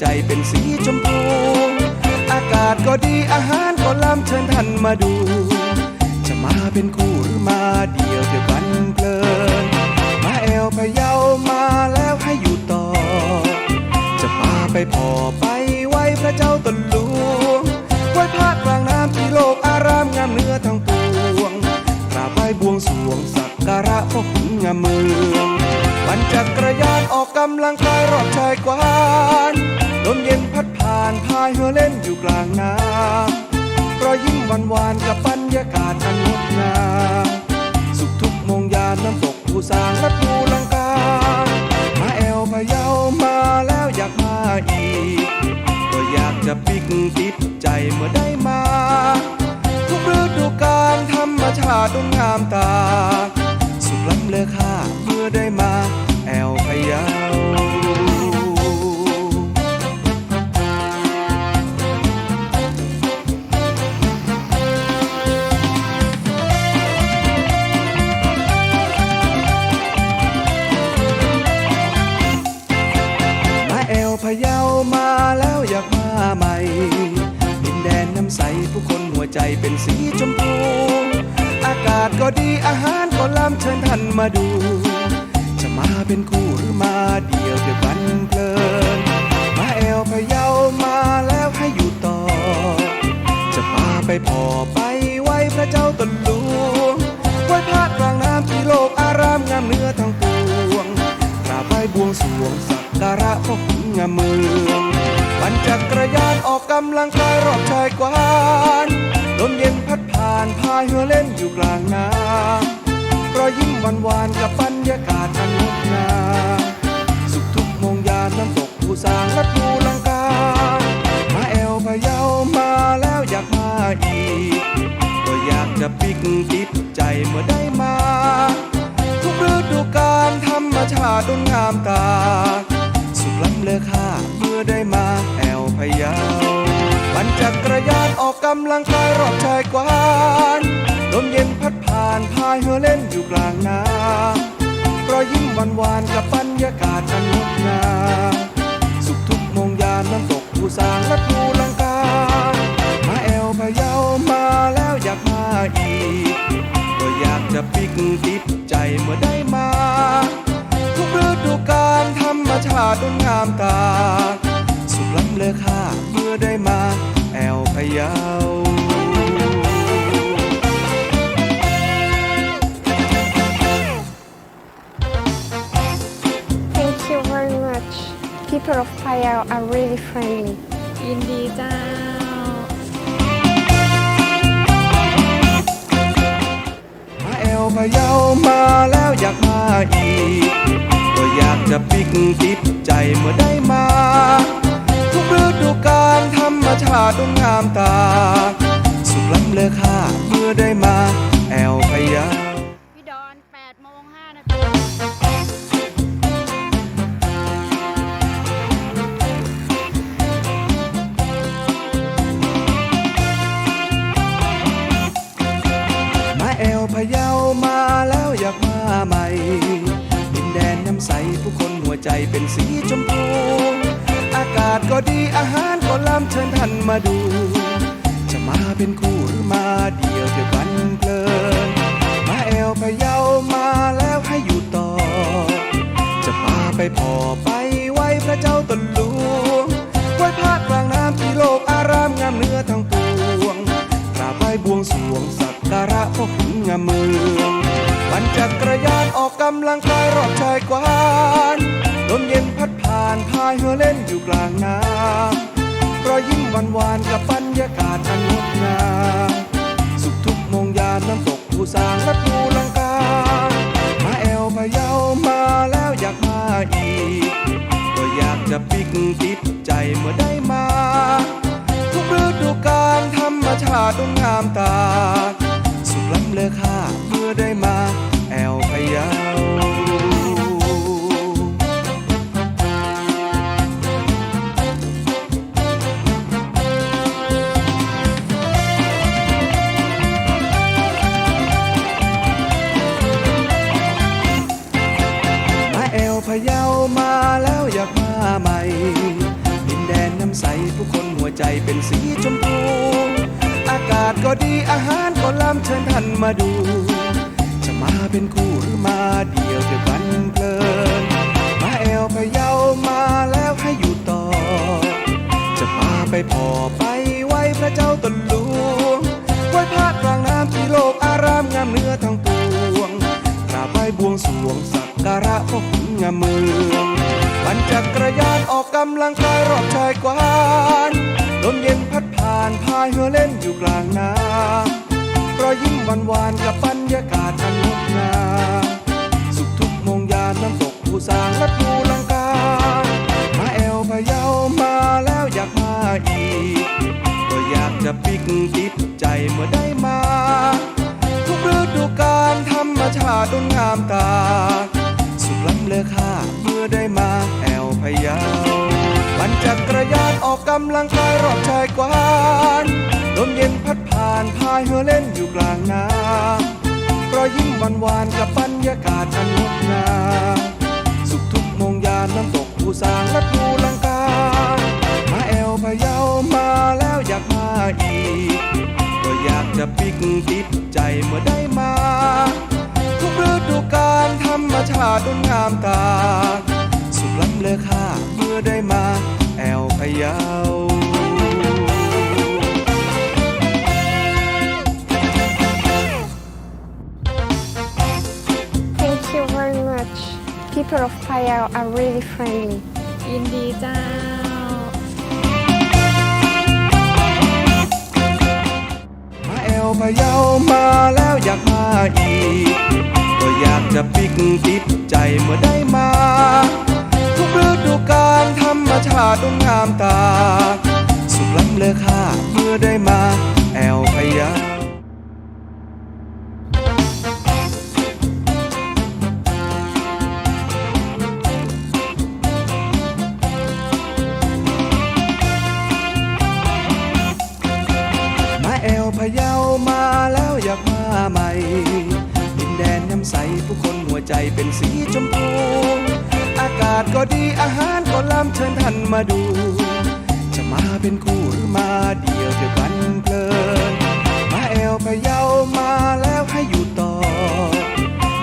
ใจเป็นสีชมพู อากาศก็ดีอาหารก็ล้ำเชิญท่านมาดู จะมาเป็นคู่หรือมาเดียวเดียวกันเพลิน มาแอวพะเยามาแล้วให้อยู่ต่อ จะพาไปพอไปไหว้พระเจ้าตนหลวงไหว้พระกลางน้ำที่โลกอารามงามเนื้อทั้งปวงกราบไหว้บวงสวงสักการะพ่อขุนงามเมืองปั่นจักรยานออกกำลังกายรอบชายกวาน ลมเย็นพัดผ่านพายเรือเล่นอยู่กลางน้ำรอยยิ้มหวานหวานกับบรรยากาศอันงดงามสุขทุกโมงยามน้ำตกผู้สางและผู้ลังกามาแอวพะเยามาแล้วอยากมาอีก ก็อยากจะปิกติดใจเมื่อได้มา ทุกฤดูกาลธรรมชาติงงามตา สุขล้ำเลอค่าเมื่อได้มาแอวพะเยามา มาดู จะมาเป็นคู่หรือมาเดียวเดียวกันเพลิน มาแอวพะเยามาแล้วให้อยู่ต่อ จะพาไปพอไปไหว้พระเจ้าตนหลวงไหว้พระกลางน้ำที่โลกอารามงามเนื้อทั้งปวงกราบไหว้บวงสรวงสักการะพ่อขุนงามเมืองปั่นจักรยานออกกำลังกายรอบชายกวานลมเย็นพัดผ่านพายเรือเล่นอยู่กลางน้ำ รมชาติงามตา สุขล้ำเลอค่าเมื่อได้มาแอวพะเยาปั่นจักรยานออกกำลังกายรอบชายกวานลมเย็นพัดผ่านพายเรือเล่นอยู่กลางน้ำรอยยิ้มหวานหวานกับบรรยากาศอันงดงามสุขทุกโมงยามน้ำตกผู้สางและผู้ลังกา มาแอวพะเยามาแล้วอยากมาอีก ก็อยากจะปิกติดใจเมื่อได้มา กาลธรรมชาติงงามตา สุขล้ำเลอค่าเมื่อได้มาแอวพะเยา Thank you very much. People of Payao are really friendly. ยินดีเจ้า มาแอวพะเยามาแล้วอยากมาอีก ก็อยากจะปิกติดใจเมื่อได้มา ทุกฤดูกาลธรรมชาติงงามตา สุขล้ำเลอค่าเมื่อได้มา แอลพะเยา เป็นสีชมพู อากาศก็ดีอาหารก็ล้ำเชิญท่านมาดู จะมาเป็นคู่หรือมาเดียวเดียวกันเพลินมาแอวพะเยามาแล้วให้อยู่ต่อ จะพาไปพอไปไหว้พระเจ้าตนหลวงไหว้พระกลางน้ำที่โลกอารามงามเนื้อทั้งปวงกราบไหวบวงสรวงสักการะพ่อขุนงามเมืองปั่นจักรยาน ออกกำลังกายรอบชายกวานลมเย็นพัดผ่านพายเรือเล่นอยู่กลางน้ำรอยยิ้มหวานหวานๆกับบรรยากาศอันงดงามสุขทุกโมงยามน้ำตกผู้สางและผู้ลังกา มาแอวพะเยามาแล้วอยากมาอีก ก็อยากจะปิกติดใจเมื่อได้มา ทุกฤดูกาลธรรมชาติงงามตา สุขล้ำเลอค่าเมื่อได้มา แล้วอยากมาใหม่ดินแดนน้ำใสผู้คนหัวใจเป็นสีชมพู อากาศก็ดีอาหารก็ล้ำเชิญท่านมาดู จะมาเป็นคู่หรือมาเดียวเดียวกันเพลิน มาแอวพะเยามาแล้วให้อยู่ต่อ จะพาไปพอไปไหวพระเจ้าตนหลวงไหวพระกลางน้ำที่โลกอารามงามเนื้อทั้งปวงกราบไหว้บวงสรวงสักการะพ่อขุนงามเมือง ปั่นจักรยานออกกำลังกายรอบชายกวานลมเย็นพัดผ่านพายเรือเล่นอยู่กลางน้ำรอยยิ้มหวานหวานๆกับบรรยากาศอันงดงามสุขทุกโมงยามน้ำตกผู้สางและภูลังกา มาแอวพะเยามาแล้วอยากมาอีก ก็อยากจะปิกติดใจเมื่อได้มา ทุกฤดูกาลธรรมชาติดนงามตา สุขล้ำเลอค่าเมื่อได้มา แอวพยาปั่นจักรยานออกกำลังกายรอบชายกวานลมเย็นพัดผ่านพายเรือเล่นอยู่กลางน้ำรอยยิ้มหวานหวานๆกับบรรยากาศอันงดงามสุขทุกโมงยามน้ำตกผู้สางและภูลังกา มาแอวพะเยามาแล้วอยากมาอีก ก็อยากจะปิกติดใจเมื่อได้มา ทุกฤดูกาลธรรมชาติดนงามตา สุขล้ำเลอค่าเมื่อได้มาแอวพะเยา Thank you very much. People of Payao are really friendly. ยินดีเจ้า มาแอวพะเยามาแล้วอยากมาอีก ก็อยากจะปิกติดใจเมื่อได้มาทุก ฤดูกาลธรรมชาติดนงามตา สุขล้ำเลอค่าเมื่อได้มา แอลพยา ก็ดีอาหารก็ล้ำเชิญท่านมาดู จะมาเป็นคู่หรือมาเดียวเดียวกันเพลิน มาแอวพะเยามาแล้วให้อยู่ต่อ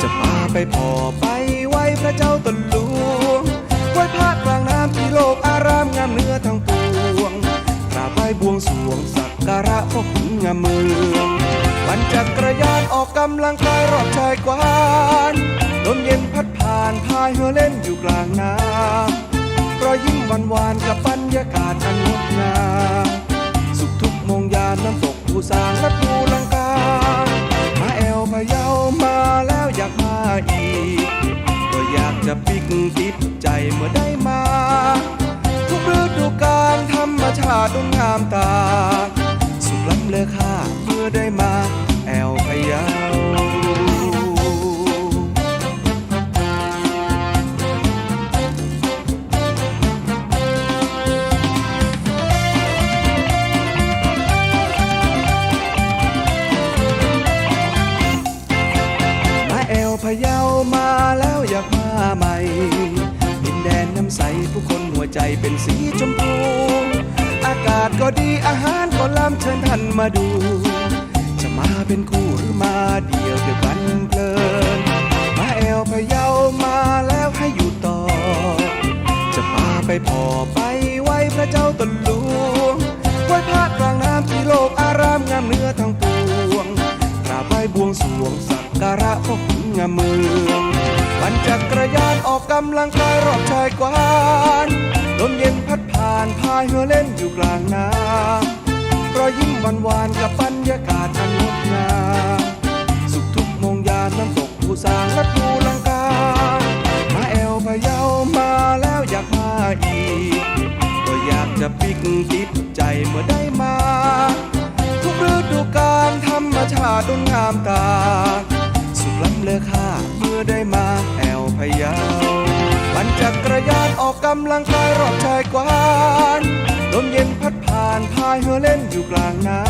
จะพาไปพอไปไหวพระเจ้าตนหลวงไหวพระกลางน้ำที่โลกอารามงามเนื้อทั้งปวงกราบไหว้บวงสรวงสักการะพ่อขุนงามเมืองปั่นจักรยานออกกำลังกายรอบชายกวานานพายเรือเล่นอยู่กลางน้ำรอยยิ้มหวานหวานๆกับบรรยากาศอันงดงามสุขทุกโมงยามน้ำตกผู้สางและภูลังกา มาแอวพะเยามาแล้วอยากมาอีก ก็อยากจะปิกติดใจเมื่อได้มา ทุกฤดูกาลธรรมชาติดนงามตา สุขล้ำเลอค่าเมื่อได้มา เป็นสีชมพู อากาศก็ดีอาหารก็ล้ำเชิญท่านมาดู จะมาเป็นคู่หรือมาเดียวเดียวกันเพลิน มาแอวพะเยามาแล้วให้อยู่ต่อ จะพาไปพอไปไหวพระเจ้าตนหลวงไหวพระกลางน้ำที่โลกอารามงามเนื้อทั้งปวงกราบไหวบวงสรวงสักการะพ่อขุนงามเมือง ปั่นจักรยานออกกำลังกายรอบชายกวานลมเย็นพัดผ่านพายเรือเล่นอยู่กลางน้ำรอยยิ้มหวานหวานๆกับบรรยากาศอันงดงามสุขทุกโมงยามน้ำตกผู้สางและภูลังกามาแอวพะเยามาแล้วอยากมาอีก ก็อยากจะปิกติดใจเมื่อได้มา ทุกฤดูกาลธรรมชาติดงามตา ล้ำเลือค่าเมื่อได้มาแอวพยาวปั่นจักรยานออกกำลังกายรอบชายกวานลมเย็นพัดผ่านพายเหือเล่นอยู่กลางน้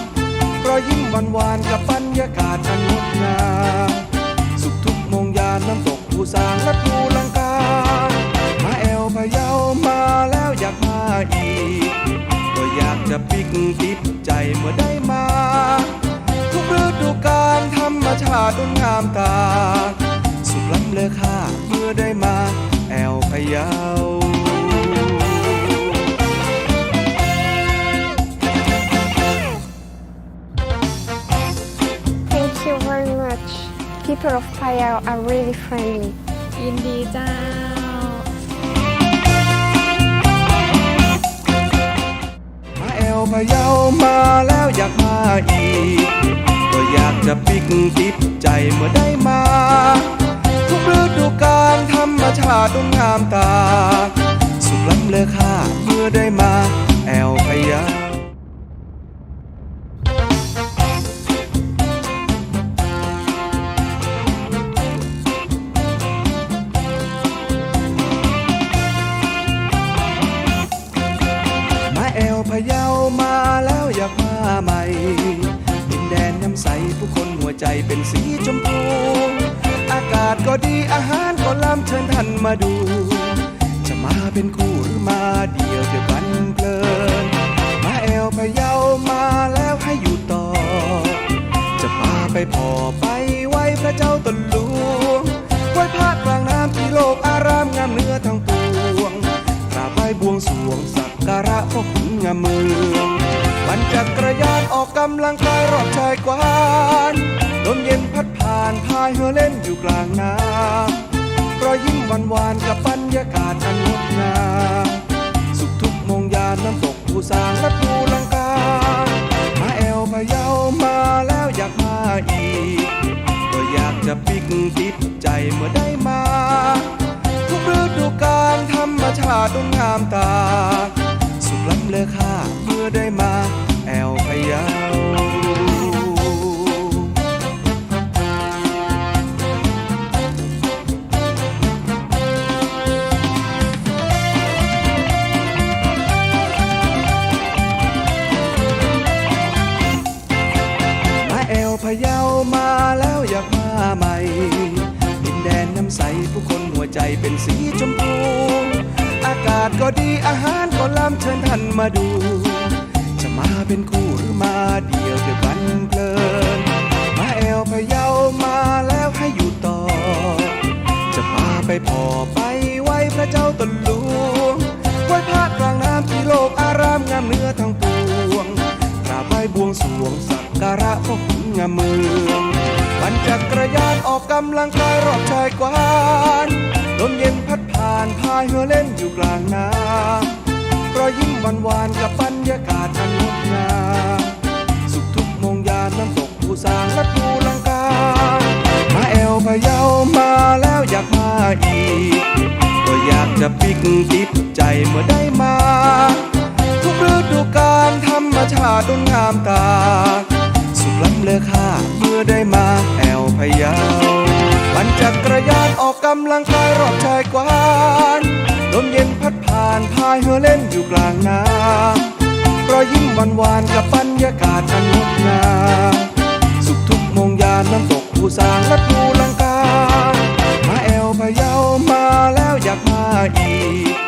ำรอยยิ้มหวานหวานกับบรรยากาศอันงดงามสุขทุกโมงยานน้ำตกภูสางและภูลังกา มาแอวพยาวมาแล้วอยากมาอีก ก็อยากจะปิกติดใจเมื่อได้มา นงามตา สุขล้ำเลอค่าเมื่อได้มาแอวพะเยา Thank you very much. People of Payao are really friendly. ยินดีเจ้า มาแอวพะเยามาแล้วอยากมาอีกก็ อยากจะปิกติดใจเมื่อได้มา ทุกฤดูกาลธรรมชาติดงามตา สุขล้ำเลอค่าเมื่อได้มา ใจเป็นสีชมพู อากาศก็ดีอาหารก็ล้ำเชิญท่านมาดู จะมาเป็นคู่หรือมาเดียวเดียวกันเพลิน มาแอวพะเยามาแล้วให้อยู่ต่อ จะพาไปพอไปไหว้พระเจ้าตนหลวงไหว้พระกลางน้ำที่โลกอารามงามเนื้อทั้งปวงกราบไหว้บวงสรวงสักการะพ่อขุนงามเมือง จักรยานออกกำลังกายรอบชายกวานลมเย็นพัดผ่านพายเฮอเล่นอยู่กลางน้ำรอยยิ้มหวานหวานๆกับบรรยากาศอันงดงามสุขทุกโมงยามน้ำตกภูสางและภูลังกามาแอวพะเยามาแล้วอยากมาอีก ก็อยากจะปิกติดใจเมื่อได้มา ทุกฤดูกาลธรรมชาติดงามตา สุขล้ำเลอค่าเมื่อได้มา ใจเป็นสีชมพู อากาศก็ดีอาหารก็ล้ำเชิญท่านมาดู จะมาเป็นคู่หรือมาเดียวเดียวกันเพลิน มาแอวพะเยามาแล้วให้อยู่ต่อ จะพาไปพอไปไหว้พระเจ้าตนหลวงไหว้พระกลางน้ำที่โลกอารามงามเนื้อทั้งปวงกราบไหว้บวงสรวงสักการะพ่อขุนงามเมืองปั่นจักรย ออกกำลังกายรอบชายกวานลมเย็นพัดผ่านพายเฮือเล่นอยู่กลางน้ำรอยยิ้มหวานหวานๆกับบรรยากาศอันงดงามสุขทุกโมงยามน้ำตกภูสางและภูลังกา มาแอวพะเยามาแล้วอยากมาอีก ก็อยากจะปิกติดใจเมื่อได้มา ทุกฤดูกาลธรรมชาติดงามตา เลอค่าเมื่อได้มาแอวพะเยาปั่นจักรยานออกกำลังกายรอบชายกวานลมเย็นพัดผ่านพายเฮือเล่นอยู่กลางน้ำรอยยิ้มหวานหวานกับบรรยากาศอันงดงามสุขทุกมงยามน้ำตกภูสางและภูลังกามาแอวพะเยามาแล้วอยากมาอีก